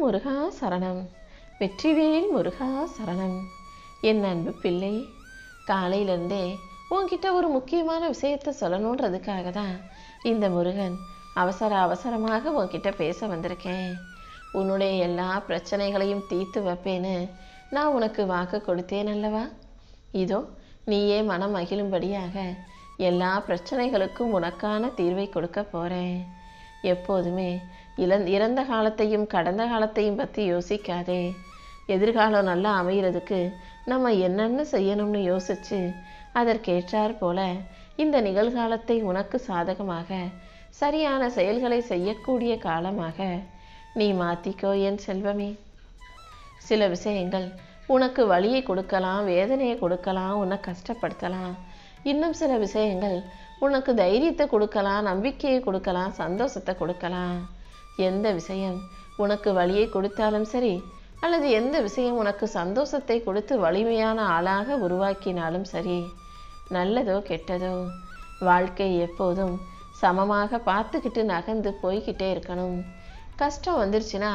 முருகா சரணம். வெற்றிவேல் முருகா சரணம். என் அன்பு பிள்ளை காலையிலேருந்தே உன்கிட்ட ஒரு முக்கியமான விஷயத்த சொல்லணுன்றதுக்காக தான் இந்த முருகன் அவசர அவசரமாக உன்கிட்ட பேச வந்திருக்கேன். உன்னுடைய எல்லா பிரச்சனைகளையும் தீர்த்து வைப்பேன்னு நான் உனக்கு வாக்கு கொடுத்தேன் அல்லவா? இதோ நீயே மனம் மகிழும்படியாக எல்லா பிரச்சனைகளுக்கும் உனக்கான தீர்வை கொடுக்க போகிறேன் எப்போதுமே இளந் இறந்த காலத்தையும் கடந்த காலத்தையும் பற்றி யோசிக்காதே. எதிர்காலம் நல்லா அமைகிறதுக்கு நம்ம என்னென்ன செய்யணும்னு யோசிச்சு அதற்கேற்றார் போல இந்த நிகழ்காலத்தை உனக்கு சாதகமாக சரியான செயல்களை செய்யக்கூடிய காலமாக நீ மாத்திக்கோ என் செல்வமே. சில விஷயங்கள் உனக்கு வலியை கொடுக்கலாம் வேதனையை கொடுக்கலாம் உன்னை கஷ்டப்படுத்தலாம். இன்னும் சில விஷயங்கள் உனக்கு தைரியத்தை கொடுக்கலாம் நம்பிக்கையை கொடுக்கலாம் சந்தோஷத்தை கொடுக்கலாம். எந்த விஷயம் உனக்கு வலியை கொடுத்தாலும் சரி அல்லது எந்த விஷயம் உனக்கு சந்தோஷத்தை கொடுத்து வலிமையான ஆளாக உருவாக்கினாலும் சரி நல்லதோ கெட்டதோ வாழ்க்கை எப்போதும் சமமாக பார்த்துக்கிட்டு நகர்ந்து போய்கிட்டே இருக்கணும். கஷ்டம் வந்துருச்சுன்னா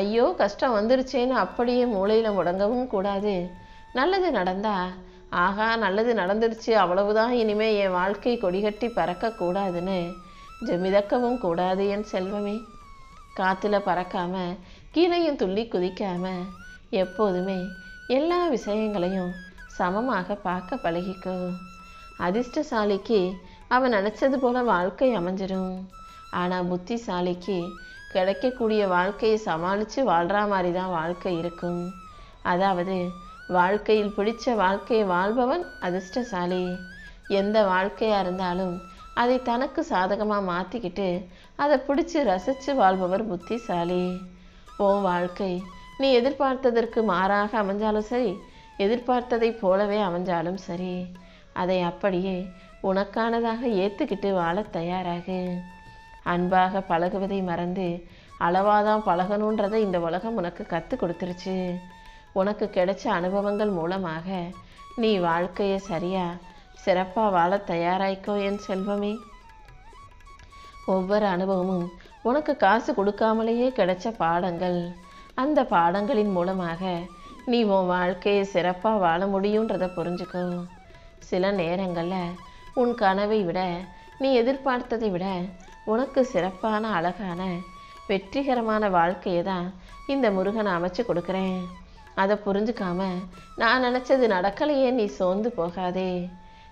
ஐயோ கஷ்டம் வந்துருச்சேன்னு அப்படியே மூளையில் முடங்கவும் கூடாது. நல்லது நடந்தா ஆகா நல்லது நடந்துருச்சு அவ்வளவுதான் இனிமே என் வாழ்க்கை கொடிகட்டி பறக்கக்கூடாதுன்னு மிதக்கவும் கூடாது என் செல்வமே. காற்றுல பறக்காமல் கீழையும் துள்ளி குதிக்காமல் எப்போதுமே எல்லா விஷயங்களையும் சமமாக பார்க்க பழகிக்கோ. அதிர்ஷ்டசாலிக்கு அவன் நினச்சது போல வாழ்க்கை அமைஞ்சிடும் ஆனால் புத்திசாலிக்கு கிடைக்கக்கூடிய வாழ்க்கையை சமாளித்து வாழ்கிற மாதிரி தான் வாழ்க்கை இருக்கும். அதாவது வாழ்க்கையில் பிடிச்ச வாழ்க்கையை வாழ்பவன் அதிர்ஷ்டசாலி. எந்த வாழ்க்கையாக இருந்தாலும் அதை தனக்கு சாதகமாக மாற்றிக்கிட்டு அதை பிடிச்சி ரசித்து வாழ்பவர் புத்திசாலி. உன் வாழ்க்கை நீ எதிர்பார்த்ததற்கு மாறாக அமைஞ்சாலும் சரி எதிர்பார்த்ததைப் போலவே அமைஞ்சாலும் சரி. அதை அப்படியே உனக்கானதாக ஏற்றுக்கிட்டு வாழ தயாராகு. அன்பாக பழகுவதை மறந்து அளவாதான் பழகணுன்றதை இந்த உலகம் உனக்கு கற்றுக் கொடுத்துருச்சு. உனக்கு கிடைச்ச அனுபவங்கள் மூலமாக நீ வாழ்க்கையை சரியாக சிறப்பாக வாழ தயாராய்க்கோ என் செல்வமே. ஒவ்வொரு அனுபவமும் உனக்கு காசு கொடுக்காமலேயே கிடைச்ச பாடங்கள். அந்த பாடங்களின் மூலமாக நீ உன் வாழ்க்கையை சிறப்பாக வாழ முடியுன்றதை புரிஞ்சுக்கோ. சில நேரங்களில் உன் கனவை விட நீ எதிர்பார்த்ததை விட உனக்கு சிறப்பான அழகான வெற்றிகரமான வாழ்க்கையை தான் இந்த முருகனை அமைச்சு கொடுக்குறேன். அதை புரிஞ்சுக்காம நான் நினச்சது நடக்கலையே நீ சோர்ந்து போகாதே.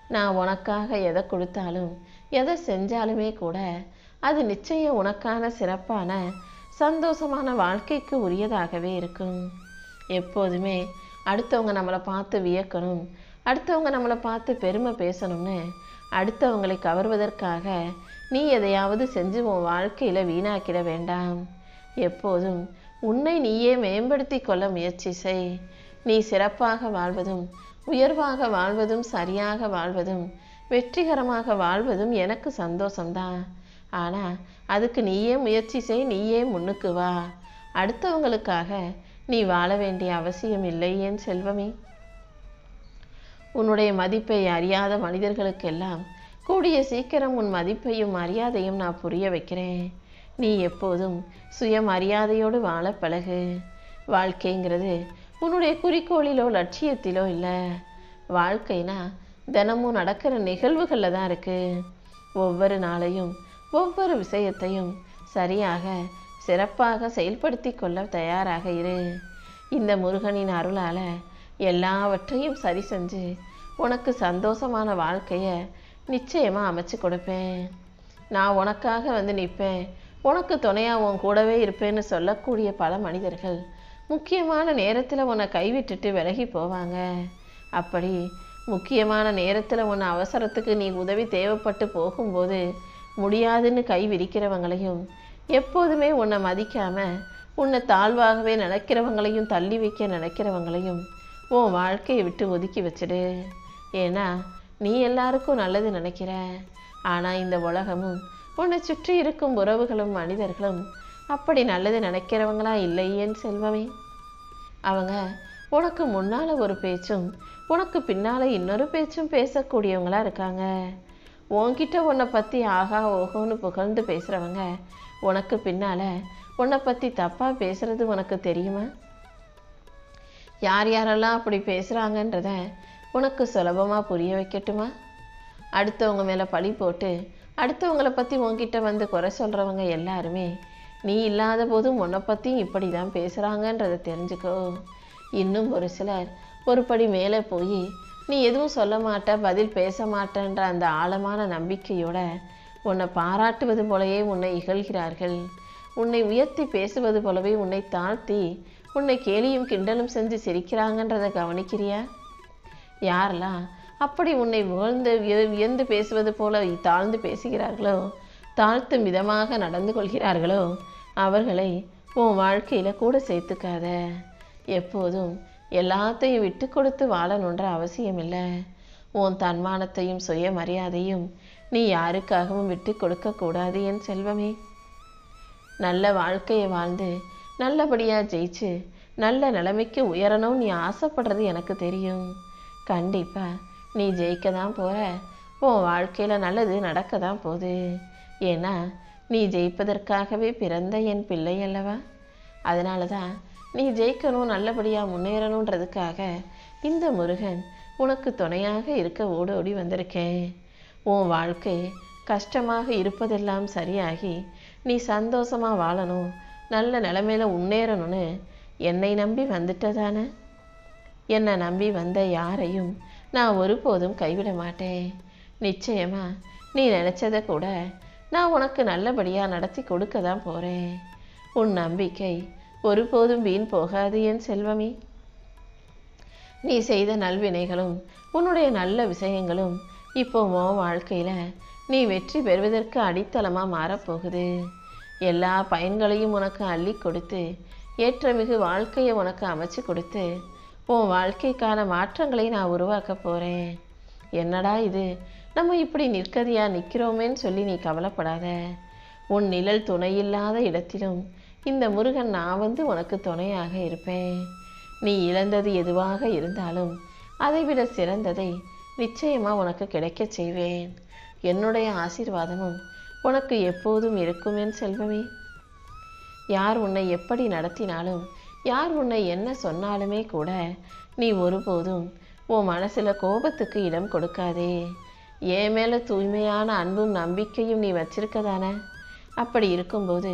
நான் உனக்காக எதை கொடுத்தாலும் எதை செஞ்சாலுமே கூட அது நிச்சயம் உனக்கான சிறப்பான சந்தோஷமான வாழ்க்கைக்கு உரியதாகவே இருக்கும். எப்போதுமே அடுத்தவங்க நம்மளை பார்த்து வியக்கணும் அடுத்தவங்க நம்மளை பார்த்து பெருமை பேசணும்னு அடுத்தவங்களை கவர்வதற்காக நீ எதையாவது செஞ்சு உன் வாழ்க்கையில் வீணாக்கிட வேண்டாம். எப்போதும் உன்னை நீயே மேம்படுத்தி கொள்ள முயற்சி செய். நீ சிறப்பாக வாழ்வதும் உயர்வாக வாழ்வதும் சரியாக வாழ்வதும் வெற்றிகரமாக வாழ்வதும் எனக்கு சந்தோஷம்தான் ஆனால் அதுக்கு நீயே முயற்சி செய் நீயே முன்னுக்கு வா. அடுத்தவங்களுக்காக நீ வாழ வேண்டிய அவசியம் இல்லை என் செல்வமே? உன்னுடைய மதிப்பை அறியாத மனிதர்களுக்கெல்லாம் கூடிய சீக்கிரம் உன் மதிப்பையும் மரியாதையும் நான் புரிய வைக்கிறேன். நீ எப்போதும் சுயமரியாதையோடு வாழ பழகு. வாழ்க்கைங்கிறது உன்னுடைய குறிக்கோளிலோ லட்சியத்திலோ இல்லை. வாழ்க்கைனா தினமும் நடக்கிற நிகழ்வுகளில் தான் இருக்குது ஒவ்வொரு நாளையும் ஒவ்வொரு விஷயத்தையும் சரியாக சிறப்பாக செயல்படுத்தி கொள்ள தயாராக இரு. இந்த முருகனின் அருளால் எல்லாவற்றையும் சரி செஞ்சு உனக்கு சந்தோஷமான வாழ்க்கையை நிச்சயமாக அமைச்சு கொடுப்பேன். நான் உனக்காக வந்து நிற்பேன் உனக்கு துணையாக உன் கூடவே இருப்பேன்னு சொல்லக்கூடிய பல மனிதர்கள் முக்கியமான நேரத்தில் உன்னை கைவிட்டுட்டு விலகி போவாங்க. அப்படி முக்கியமான நேரத்தில் உன்னை அவசரத்துக்கு நீ உதவி தேவைப்பட்டு போகும்போது முடியாதுன்னு கை விரிக்கிறவங்களையும் எப்போதுமே உன்னை மதிக்காம உன்னை தாழ்வாகவே நினைக்கிறவங்களையும் தள்ளி வைக்க நினைக்கிறவங்களையும் உன் வாழ்க்கையை விட்டு ஒதுக்கி வச்சிடு. ஏன்னா நீ எல்லாருக்கும் நல்லது நினைக்கிற. ஆனால் இந்த உலகமும் உன்னை சுற்றி இருக்கும் உறவுகளும் மனிதர்களும் அப்படி நல்லது நினைக்கிறவங்களா இல்லையேன்னு செல்வமே. அவங்க உனக்கு முன்னால் ஒரு பேச்சும் உனக்கு பின்னால் இன்னொரு பேச்சும் பேசக்கூடியவங்களா இருக்காங்க. உன்கிட்ட உன்னை பற்றி ஆகா ஓஹோன்னு புகழ்ந்து பேசுகிறவங்க உனக்கு பின்னால் உன்னை பற்றி தப்பாக பேசுகிறது உனக்கு தெரியுமா? யார் யாரெல்லாம் அப்படி பேசுகிறாங்கன்றத உனக்கு சுலபமாக புரிய வைக்கட்டுமா? அடுத்தவங்க மேலே பழி போட்டு அடுத்தவங்களை பற்றி உன்கிட்ட வந்து குறை சொல்கிறவங்க எல்லாருமே நீ இல்லாத போதும் உன்னை பற்றியும் இப்படி தான் பேசுகிறாங்கன்றதை தெரிஞ்சுக்கோ. இன்னும் ஒரு சிலர் ஒரு படி மேலே போய் நீ எதுவும் சொல்ல மாட்ட பதில் பேச மாட்டேன்ற அந்த ஆழமான நம்பிக்கையோட உன்னை பாராட்டுவது போலவே உன்னை இகழ்கிறார்கள். உன்னை உயர்த்தி பேசுவது போலவே உன்னை தாழ்த்தி உன்னை கேலியும் கிண்டலும் செஞ்சு சிரிக்கிறாங்கன்றதை கவனிக்கிறியா? யாரெல்லாம் அப்படி உன்னை உகழ்ந்து விய- வியந்து பேசுவது போல தாழ்ந்து பேசுகிறார்களோ தாழ்த்தும் விதமாக நடந்து கொள்கிறார்களோ அவர்களை உன் வாழ்க்கையில் கூட சேர்த்துக்காத. எப்போதும் எல்லாத்தையும் விட்டு கொடுத்து வாழணுன்ற அவசியம் இல்லை. உன் தன்மானத்தையும் சுயமரியாதையும் நீ யாருக்காகவும் விட்டு கொடுக்க கூடாது என் செல்வமே. நல்ல வாழ்க்கையை வாழ்ந்து நல்லபடியாக ஜெயிச்சு நல்ல நிலைமைக்கு உயரணும் நீ ஆசைப்படுறது எனக்கு தெரியும். கண்டிப்பா நீ ஜெயிக்க தான் போற. உன் வாழ்க்கையில் நல்லது நடக்க தான் போகுது. ஏன்னா நீ ஜெயிப்பதற்காகவே பிறந்த என் பிள்ளை அல்லவா? அதனால தான் நீ ஜெயிக்கணும் நல்லபடியாக முன்னேறணுன்றதுக்காக இந்த முருகன் உனக்கு துணையாக இருக்க ஓடோடி வந்திருக்கேன். உன் வாழ்க்கை கஷ்டமாக இருப்பதெல்லாம் சரியாகி நீ சந்தோஷமா வாழணும் நல்ல நிலமையில முன்னேறணும்னு என்னை நம்பி வந்துட்டதானே? என்னை நம்பி வந்த யாரையும் நான் ஒருபோதும் கைவிட மாட்டேன். நிச்சயமா நீ நினச்சதை கூட நான் உனக்கு நல்லபடியாக நடத்தி கொடுக்க தான் போகிறேன் உன் நம்பிக்கை ஒருபோதும் வீண் போகாது என் செல்வமே. நீ செய்த நல்வினைகளும் உன்னுடைய நல்ல விஷயங்களும் இப்போ உன் வாழ்க்கையில் நீ வெற்றி பெறுவதற்கு அடித்தளமாக மாறப்போகுது. எல்லா பயன்களையும் உனக்கு அள்ளி கொடுத்து ஏற்றமிகு வாழ்க்கையை உனக்கு அமைச்சு கொடுத்து உன் வாழ்க்கைக்கான மாற்றங்களை நான் உருவாக்க போகிறேன் என்னடா இது? நம்ம இப்படி நிற்கதியா நிற்கிறோமேன்னு சொல்லி நீ கவலைப்படாத. உன் நிழல் துணையில்லாத இடத்திலும் இந்த முருகன் நான் வந்து உனக்கு துணையாக இருப்பேன். நீ இழந்தது எதுவாக இருந்தாலும் அதைவிட சிறந்ததை நிச்சயமாக உனக்கு கிடைக்கச் செய்வேன். என்னுடைய ஆசீர்வாதமும் உனக்கு எப்போதும் இருக்கும் என் செல்வமே. யார் உன்னை எப்படி நடத்தினாலும் யார் உன்னை என்ன சொன்னாலுமே கூட நீ ஒருபோதும் உன் மனசில் கோபத்துக்கு இடம் கொடுக்காதே. என் மேலே தூய்மையான அன்பும் நம்பிக்கையும் நீ வச்சிருக்கதானே? அப்படி இருக்கும்போது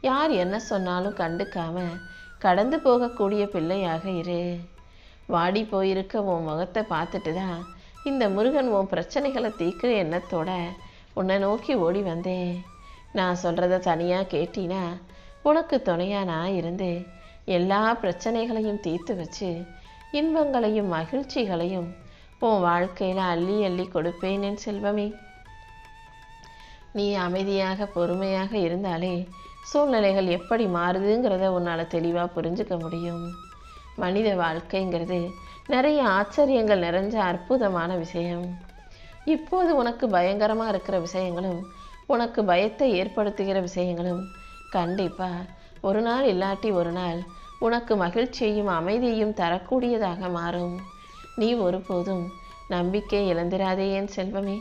யார் என்ன சொன்னாலும் கண்டுக்காம கடந்து போகக்கூடிய பிள்ளையாக இரு. வாடி போயிருக்க உன் முகத்தை பார்த்துட்டு தான் இந்த முருகன் உன் பிரச்சனைகளை தீர்க்கிற எண்ணத்தோட உன்னை நோக்கி ஓடி வந்தேன். நான் சொல்கிறத தனியாக கேட்டினா உனக்கு துணையாக நான் இருந்து எல்லா பிரச்சனைகளையும் தீர்த்து வச்சு இன்பங்களையும் மகிழ்ச்சிகளையும் உன் வாழ்க்கையில் அள்ளி அள்ளி கொடுப்பேன் என் செல்வமே. நீ அமைதியாக பொறுமையாக இருந்தாலே சூழ்நிலைகள் எப்படி மாறுதுங்கிறத உன்னால் தெளிவாக புரிஞ்சுக்க முடியும். மனித வாழ்க்கைங்கிறது நிறைய ஆச்சரியங்கள் நிறைஞ்ச அற்புதமான விஷயம். இப்போது உனக்கு பயங்கரமாக இருக்கிற விஷயங்களும் உனக்கு பயத்தை ஏற்படுத்துகிற விஷயங்களும் கண்டிப்பாக ஒரு நாள் இல்லாட்டி ஒரு நாள் உனக்கு மகிழ்ச்சியையும் அமைதியையும் தரக்கூடியதாக மாறும். நீ ஒருபோதும் நம்பிக்கை இழந்திராதே என் செல்வமே.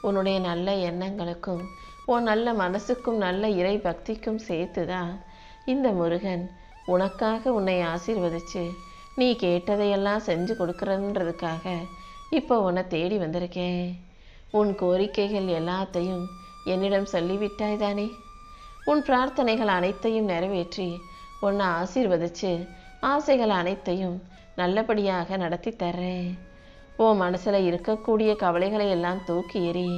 உன்னுடைய நல்ல எண்ணங்களுக்கும் உன் நல்ல மனசுக்கும் நல்ல இறை பக்திக்கும் சேர்த்து தான் இந்த முருகன் உனக்காக உன்னை ஆசீர்வதிச்சு நீ கேட்டதையெல்லாம் செஞ்சு கொடுக்குறன்றதுக்காக இப்போ உன்னை தேடி வந்திருக்கேன். உன் கோரிக்கைகள் எல்லாத்தையும் என்னிடம் சொல்லிவிட்டாய் தானே? உன் பிரார்த்தனைகள் அனைத்தையும் நிறைவேற்றி உன்னை ஆசீர்வதிச்சு ஆசைகள் அனைத்தையும் நல்லபடியாக நடத்தி தர்றேன். உன் மனசில் இருக்கக்கூடிய கவலைகளை எல்லாம் தூக்கி எறி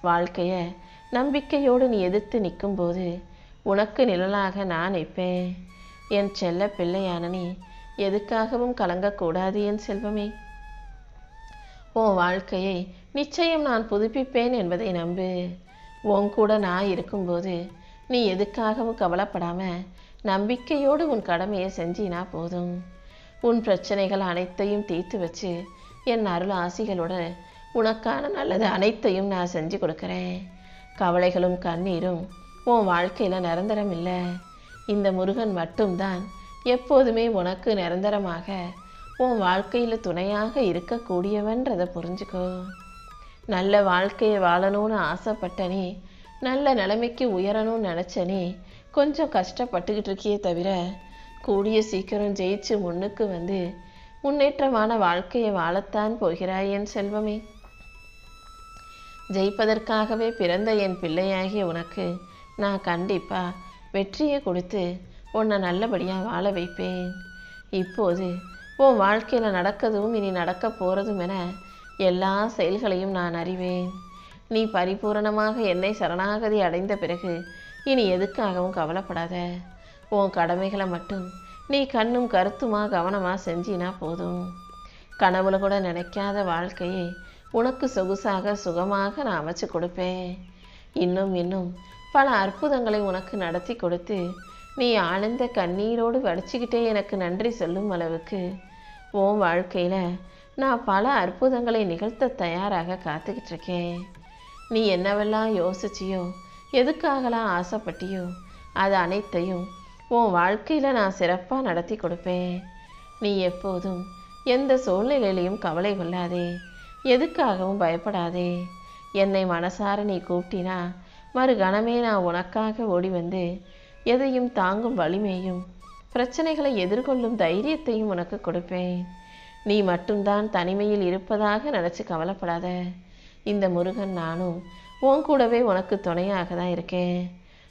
வாழ்க்கையை நம்பிக்கையோடு நீ எதிர்த்து நிற்கும்போது உனக்கு நிழலாக நான் நிற்பேன். என் செல்ல பிள்ளையான நீ எதுக்காகவும் கலங்கக்கூடாது என் செல்வமே. உன் வாழ்க்கையை நிச்சயம் நான் புதுப்பிப்பேன் என்பதை நம்பு. உன் கூட நான் இருக்கும்போது நீ எதுக்காகவும் கவலைப்படாம நம்பிக்கையோடு உன் கடமையை செஞ்சினா போதும். உன் பிரச்சனைகள் அனைத்தையும் தீர்த்து வச்சு என் அருள் ஆசிகளோட உனக்கான நல்லது அனைத்தையும் நான் செஞ்சு கொடுக்குறேன். கவலைகளும் கண்ணீரும் உன் வாழ்க்கையில் நிரந்தரம் இல்லை. இந்த முருகன் மட்டும்தான் எப்போதுமே உனக்கு நிரந்தரமாக உன் வாழ்க்கையில் துணையாக இருக்கக்கூடியவன்றதை புரிஞ்சுக்கோ. நல்ல வாழ்க்கையை வாழணும்னு ஆசைப்பட்ட நீ நல்ல நிலைமைக்கு உயரணும்னு நினச்ச நீ கொஞ்சம் கஷ்டப்பட்டுக்கிட்டு இருக்கியே தவிர கூடிய சீக்கிரம் ஜெயிச்சு முன்னுக்கு வந்து முன்னேற்றமான வாழ்க்கையை வாழத்தான் போகிறாய் என் செல்வமே. ஜெயிப்பதற்காகவே பிறந்த என் பிள்ளையாகிய உனக்கு நான் கண்டிப்பா வெற்றியை கொடுத்து உன்னை நல்லபடியாக வாழ வைப்பேன். இப்போது உன் வாழ்க்கையில் நடக்கதும் இனி நடக்க போகிறதும் என எல்லா செயல்களையும் நான் அறிவேன். நீ பரிபூரணமாக என்னை சரணாகதி அடைந்த பிறகு இனி எதுக்காகவும் கவலைப்படாத. உன் கடமைகளை மட்டும் நீ கண்ணும் கருத்துமா கவனமாக செஞ்சினா போதும். கனவுல கூட நினைக்காத வாழ்க்கையை உனக்கு சொகுசாக சுகமாக நான் அமைச்சு கொடுப்பேன். இன்னும் இன்னும் பல அற்புதங்களை உனக்கு நடத்தி கொடுத்து நீ ஆனந்த கண்ணீரோடு வடிச்சுக்கிட்டே எனக்கு நன்றி சொல்லும் அளவுக்கு உன் வாழ்க்கையில் நான் பல அற்புதங்களை நிகழ்த்த தயாராக காத்துக்கிட்டு இருக்கேன் நீ என்னவெல்லாம் யோசிச்சியோ எதுக்காகலாம் ஆசைப்பட்டியோ அது அனைத்தையும் உன் வாழ்க்கையில் நான் சிறப்பாக நடத்தி கொடுப்பேன். நீ எப்போதும் எந்த சூழ்நிலையிலையும் கவலை கொள்ளாதே. எதுக்காகவும் பயப்படாதே. என்னை மனசார நீ கூப்பிட்டினா மறுகணமே நான் உனக்காக ஓடி வந்து எதையும் தாங்கும் வலிமையும் பிரச்சனைகளை எதிர்கொள்ளும் தைரியத்தையும் உனக்கு கொடுப்பேன். நீ மட்டும்தான் தனிமையில் இருப்பதாக நினச்சி கவலைப்படாத. இந்த முருகன் நானும் உன் கூடவே உனக்கு துணையாக தான் இருக்கேன்.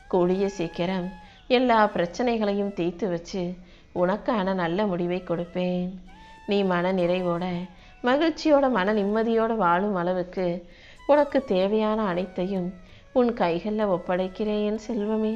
கூடிய சீக்கிரம் எல்லா பிரச்சனைகளையும் தீர்த்து வச்சு உனக்கான நல்ல முடிவை கொடுப்பேன். நீ மன நிறைவோட மகிழ்ச்சியோட மன நிம்மதியோட வாழும் அளவுக்கு உனக்கு தேவையான அனைத்தையும் உன் கைகளில் ஒப்படைக்கிறேன் என் செல்வமே.